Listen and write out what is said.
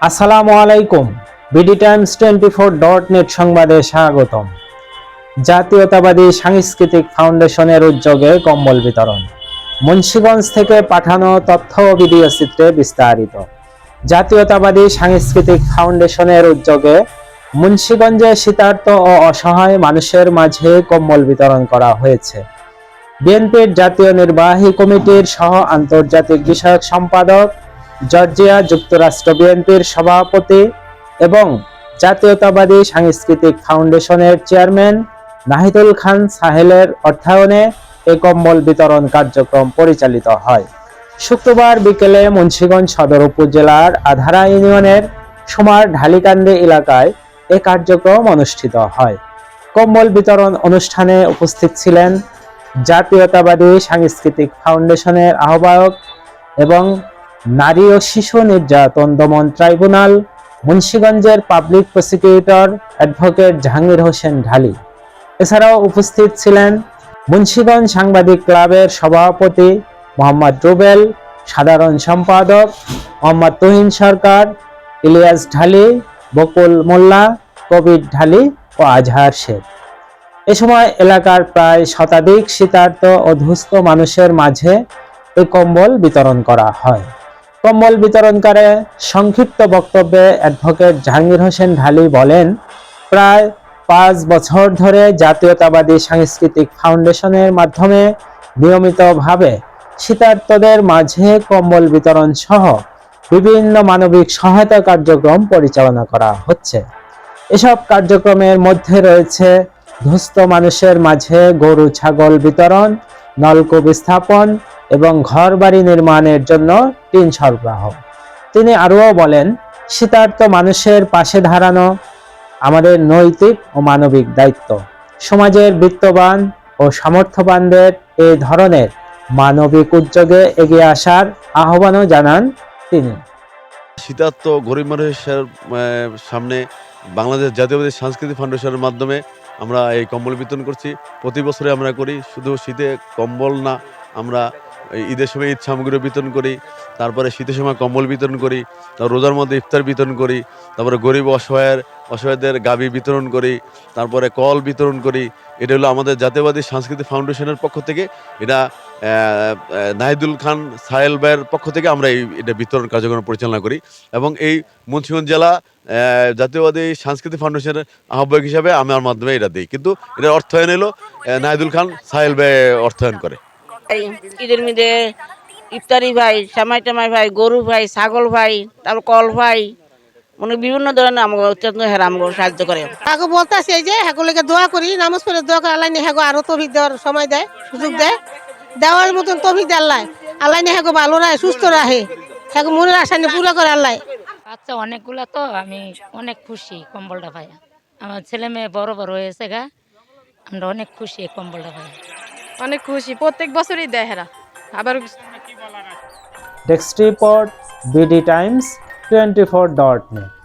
আসসালামু আলাইকুম। BD Times twenty four dot net সংবাদে স্বাগতম। জাতীয়তাবাদী সাংস্কৃতিক ফাউন্ডেশনের উদ্যোগে কম্বল বিতরণ। মুন্সিগঞ্জ থেকে পাঠানো তথ্য ও ভিডিও চিত্রে বিস্তারিত। জাতীয়তাবাদী সাংস্কৃতিক ফাউন্ডেশনের উদ্যোগে মুন্সিগঞ্জে শীতার্ত ও অসহায় মানুষের মাঝে কম্বল বিতরণ করা হয়েছে। বিএনপির জাতীয় নির্বাহী কমিটির সহ আন্তর্জাতিক বিষয়ক সম্পাদক জর্জিয়া যুক্তরাষ্ট্র বিএনপির সভাপতি এবং জাতীয়তাবাদী সাংস্কৃতিক ফাউন্ডেশনের চেয়ারম্যান নাহিদুল খান সাহেলের অর্থায়নে এ কম্বল বিতরণ কার্যক্রম পরিচালিত হয়। শুক্রবার বিকেলে মুন্সিগঞ্জ সদর উপজেলার আধারা ইউনিয়নের সুমার ঢালিকান্দি এলাকায় এ কার্যক্রম অনুষ্ঠিত হয়। কম্বল বিতরণ অনুষ্ঠানে উপস্থিত ছিলেন জাতীয়তাবাদী সাংস্কৃতিক ফাউন্ডেশনের আহ্বায়ক এবং নারী ও শিশু নির্যাতন দমন ট্রাইব্যুনাল, মুন্সিগঞ্জের public prosecutor advocate Jahangir Hossain Dhali. এছাড়াও উপস্থিত ছিলেন মুন্সিগঞ্জ সাংবাদিক ক্লাবের সভাপতি মোহাম্মদ রুবেল, সাধারণ সম্পাদক মোহাম্মদ তুহিন সরকার, ইলিয়াস ঢালি, বকুল মোল্লা, কবির ঢালি ও আজহার শেখ। এ সময় এলাকার প্রায় শতাধিক শীতার্ত ও দুস্থ মানুষের মাঝে এই কম্বল বিতরণ করা হয়। কম্বল বিতরণকারে সংক্ষিপ্ত বক্তব্যে অ্যাডভোকেট জাহাঙ্গীর হোসেন ঢালি বলেন, প্রায় পাঁচ বছর ধরে জাতীয়তাবাদী সাংস্কৃতিক ফাউন্ডেশনের মাধ্যমে নিয়মিতভাবে শীতার্তদের মাঝে কম্বল বিতরণ সহ বিভিন্ন মানবিক সহায়তা কার্যক্রম পরিচালনা করা হচ্ছে। এসব কার্যক্রমের মধ্যে রয়েছে দুস্থ মানুষের মাঝে গরু, ছাগল বিতরণ, নলকূপ স্থাপন এবং ঘর বাড়ি নির্মাণের জন্য টিন সরবরাহ তিনি আরও বলেন শীতার্ত মানুষের পাশে দাঁড়ানো আমাদের নৈতিক ও মানবিক দায়িত্ব। সমাজের বিত্তবান ও সামর্থ্যবানদের এই ধরনের মানবিক উদ্যোগে এগিয়ে আসার আহ্বানও জানান তিনি। শীতার্থ গরিব মানুষের সামনে বাংলাদেশ জাতীয়বাদী সাংস্কৃতিক ফাউন্ডেশনের মাধ্যমে আমরা এই কম্বল বিতরণ করছি। প্রতি বছরে আমরা করি। শুধু শীতে কম্বল না, আমরা ঈদের সময় ঈদ সামগ্রী বিতরণ করি, তারপরে শীতের সময় কম্বল বিতরণ করি, তারপর রোজার মধ্যে ইফতার বিতরণ করি, তারপরে গরিব অসহায়ের, অসহায়দের গাবি বিতরণ করি, তারপরে কল বিতরণ করি, এটা হলো আমাদের জাতীয়বাদী সাংস্কৃতিক ফাউন্ডেশনের পক্ষ থেকে, এটা নাহিদুল খান সাহেল ভাইয়ের পক্ষ থেকে আমরা এই, এটা বিতরণ কার্যক্রম পরিচালনা করি এবং এই মুন্সিগঞ্জ জেলা জাতীয়বাদী সাংস্কৃতিক ফাউন্ডেশনের আহ্বায়ক হিসাবে আমার মাধ্যমে এটা দিই। কিন্তু এটার অর্থায়ন এলো নাহিদুল খান সাহেল ভাই অর্থায়ন করে। ভাই, ঈদের মধ্যে ইফতারি ভাই সামাই টামাই ভাই গরু ভাই ছাগল ভাই তারপর কল ভাই মানে বিভিন্ন ধরনের আমাকে অত্যন্ত হেরা আমাকে সাহায্য করে। তাকে বলতেছে এই যে হ্যাগুলোকে দোয়া করি নামাজ পড়ে দোয়া করে আল্লাহ হ্যাগো আরও তভিক দেওয়ার সময় দেয় সুযোগ দেয়। দেওয়ার মতন তভিক দেয় আল্লাহ। আল্লাহ হ্যাগো ভালো রাখে সুস্থ রাখে হ্যাগো মনের আশা নিয়ে পুরো করে আল্লাহ। বাচ্চা অনেকগুলা তো আমি অনেক খুশি কম্বলটা পাই আমার ছেলে মেয়ে বড় বড় হয়েছে গা আমরা অনেক খুশি এই কম্বলটা পাই অনেক খুশি প্রত্যেক বছরই দেয় হেরা। আবার desk report BD Times twenty four dot net